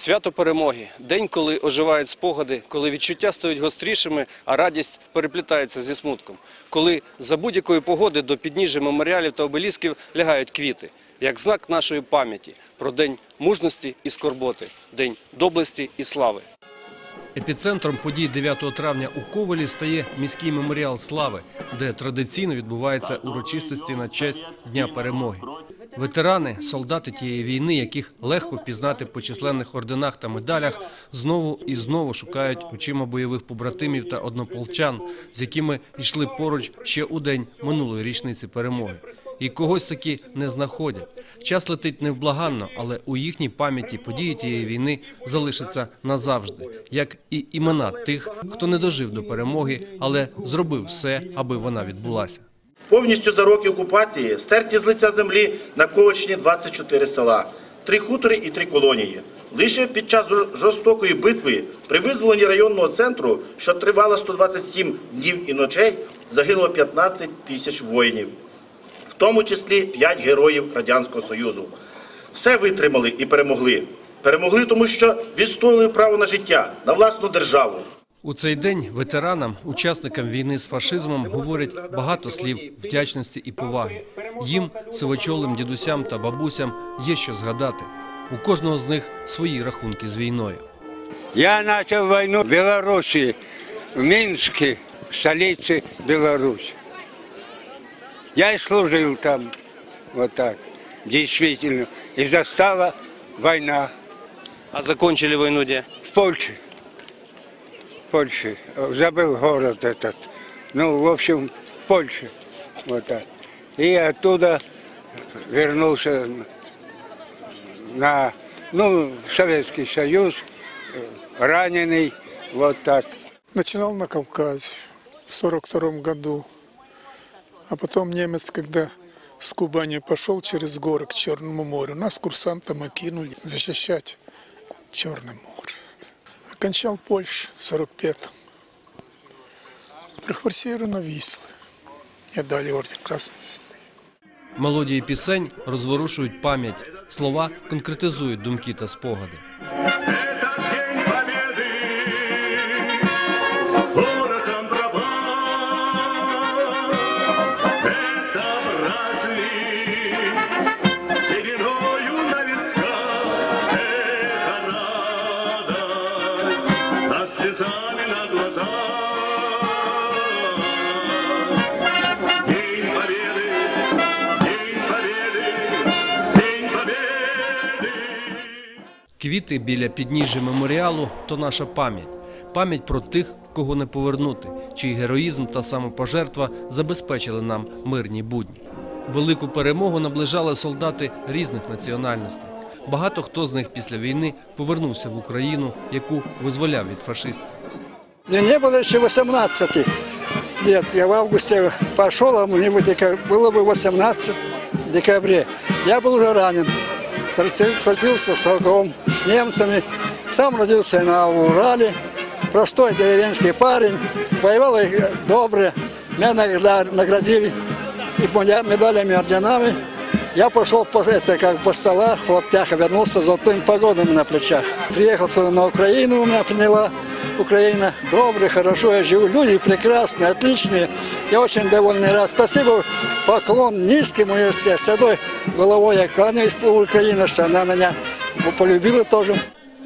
Свято перемоги день, коли оживають спогади, коли відчуття стають гострішими, а радість переплітається зі смутком. Коли за будь-якої погоди до підніжжя меморіалів та обелісків лягають квіти, як знак нашої пам'яті про день мужності і скорботи, день доблесті і слави. Епіцентром подій 9 травня у Ковалі стає міський меморіал слави, де традиційно відбуваються урочистості на честь Дня перемоги. Ветерани, солдати тієї війни, яких легко впізнати по численних орденах та медалях, знову і знову шукають очима бойових побратимів та однополчан, з якими йшли поруч ще у день минулої річниці перемоги. І когось таки не знаходять. Час летить невблаганно, але у їхній пам'яті події тієї війни залишаться назавжди, як і імена тих, хто не дожив до перемоги, але зробив все, аби вона відбулася. Повністю за роки окупації стерті з лиця землі на Ковачні 24 села, три хутори і три колонії. Лише під час жорстокої битви при визволенні районного центру, що тривала 127 днів і ночей, загинуло 15 тисяч воїнів, тому числі 5 героїв Радянського Союзу. Все витримали і перемогли. Перемогли, тому що відстояли право на життя, на власну державу. У цей день ветеранам, учасникам війни з фашизмом, говорять багато слів вдячності і поваги. Їм, сивочолим дідусям та бабусям, є що згадати. У кожного з них свої рахунки з війною. Я начал войну в Беларуси, в Минске, столице Беларуси. Я и служил там, вот так, действительно. И застала война А закончили війну де? в Польше. В Польше. Забыл город этот. Ну, в общем, в Польше. Вот так. И оттуда вернулся на, ну, в Советский Союз, раненый, вот так. Начинал на Кавказе в 42 году. А потом немец, когда с Кубани пошел через горы к Черному морю, нас курсантам кинули защищать Черное море. Окончал Польшу в 45-м. Приквартировано Вислы. Мне дали орден Красной Звезды. Мелодії пісень розворушують пам'ять, слова конкретизують думки та спогади. Квіти біля підніжжя меморіалу то наша пам'ять. Пам'ять про тих, кого не повернути, чий героїзм та самопожертва забезпечили нам мирні будні. Велику перемогу наближали солдати різних національностей. Багато хто з них після війни повернувся в Україну, яку визволяв від фашистів. Мне не было еще 18 лет. Я в августе пошел, а мне бы дека- было бы 18 в декабре. Я был уже ранен. Встретил- Встретился с врагом, с немцами. Сам родился на Урале. Простой деревенский парень. Воевал и добре. Меня награ- наградили и меда- медалями, орденами. Я пошел по, это, как по столах, в лаптях, и вернулся с золотыми погодами на плечах. Приехал сюда на Украину, у меня приняла Украина. Добрый, хорошо я живу. Люди прекрасные, отличные. Я очень довольный рад. Спасибо, поклон низкий мой я седой головой. Я кланяюсь по Украине, что она меня полюбила тоже.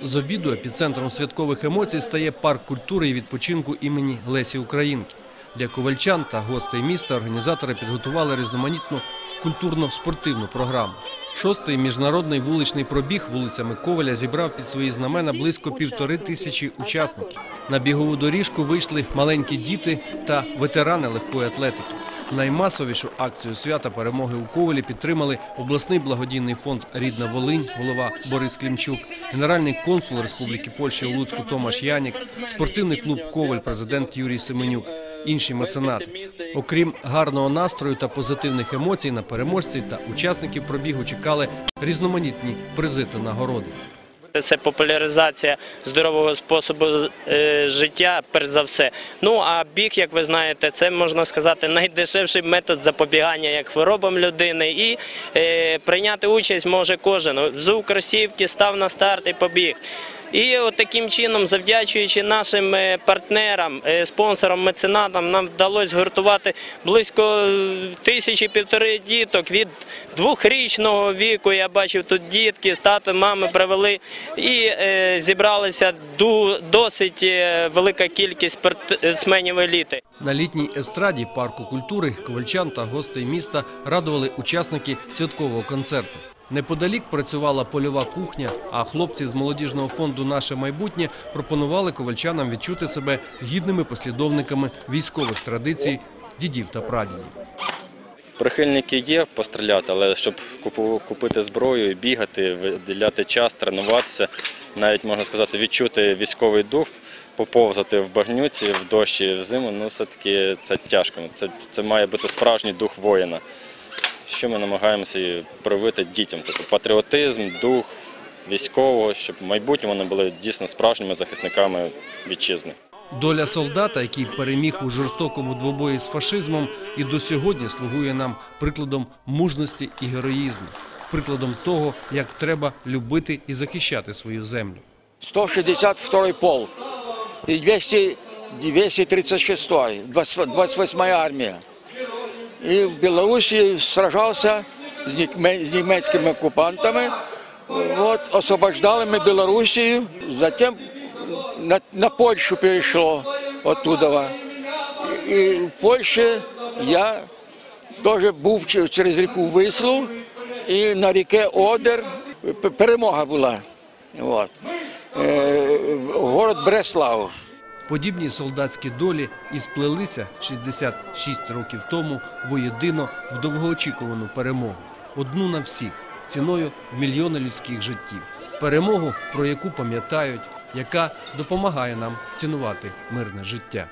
З обіду епіцентром святкових емоцій стає парк культури і відпочинку імені Лесі Українки. Для ковальчан та гостей міста організатори підготували різноманітну культурно-спортивну програму. Шостий міжнародний вуличний пробіг вулицями Коваля зібрав під свої знамена близько півтори тисячі учасників. На бігову доріжку вийшли маленькі діти та ветерани легкої атлетики. Наймасовішу акцію свята перемоги у Ковалі підтримали обласний благодійний фонд Рідна Волинь, голова Борис Клімчук, генеральний консул Республіки Польща у Луцьку Томаш Янік, спортивний клуб Коваль, президент Юрій Семенюк, інші меценати. Окрім гарного настрою та позитивних емоцій на переможців та учасників пробігу чекали різноманітні призи та нагороди. Це популяризація здорового способу е, життя, перш за все. Ну а біг, як ви знаєте, це можна сказати найдешевший метод запобігання як хворобам людини. І е, прийняти участь може кожен. Взув кросівки, став на старт і побіг. І от таким чином, завдячуючи нашим е, партнерам, е, спонсорам, меценатам, нам вдалося гуртувати близько е, тисячі півтори діток від двохрічного віку. Я бачив тут дітки, тато, мами привели і зібралися досить велика кількість спортсменів еліти. На літній естраді парку культури ковальчан та гостей міста радували учасники святкового концерту. Неподалік працювала польова кухня, а хлопці з молодіжного фонду Наше майбутнє пропонували ковальчанам відчути себе гідними послідовниками військових традицій дідів та прадідів. Прихильники є постріляти, але щоб купити зброю, бігати, виділяти час, тренуватися, навіть можна сказати, відчути військовий дух, поповзати в багнюці, в дощі, в зиму, ну все-таки це тяжко. Це, це має бути справжній дух воїна. Що ми намагаємося і привити дітям? Тобто патріотизм, дух військового, щоб в майбутньому вони були дійсно справжніми захисниками вітчизни. Доля солдата, який переміг у жорстокому двобої з фашизмом, і до сьогодні слугує нам прикладом мужності і героїзму, прикладом того, як треба любити і захищати свою землю. 162 полк и 200, 236 28-я армия. И в Белоруссии сражался с неме- с немецкими оккупантами. Вот, освобождали мы Белоруссию, затем на, на Польшу перешло оттуда. И в Польше я теж був через ріку Вислу і на ріке Одер перемога була. От. Е, город Бреслав. Подібні солдатські долі і сплелися 66 років тому воєдино в довгоочікувану перемогу. Одну на всіх, ціною в мільйони людських життів. Перемогу, про яку пам'ятають, яка допомагає нам цінувати мирне життя.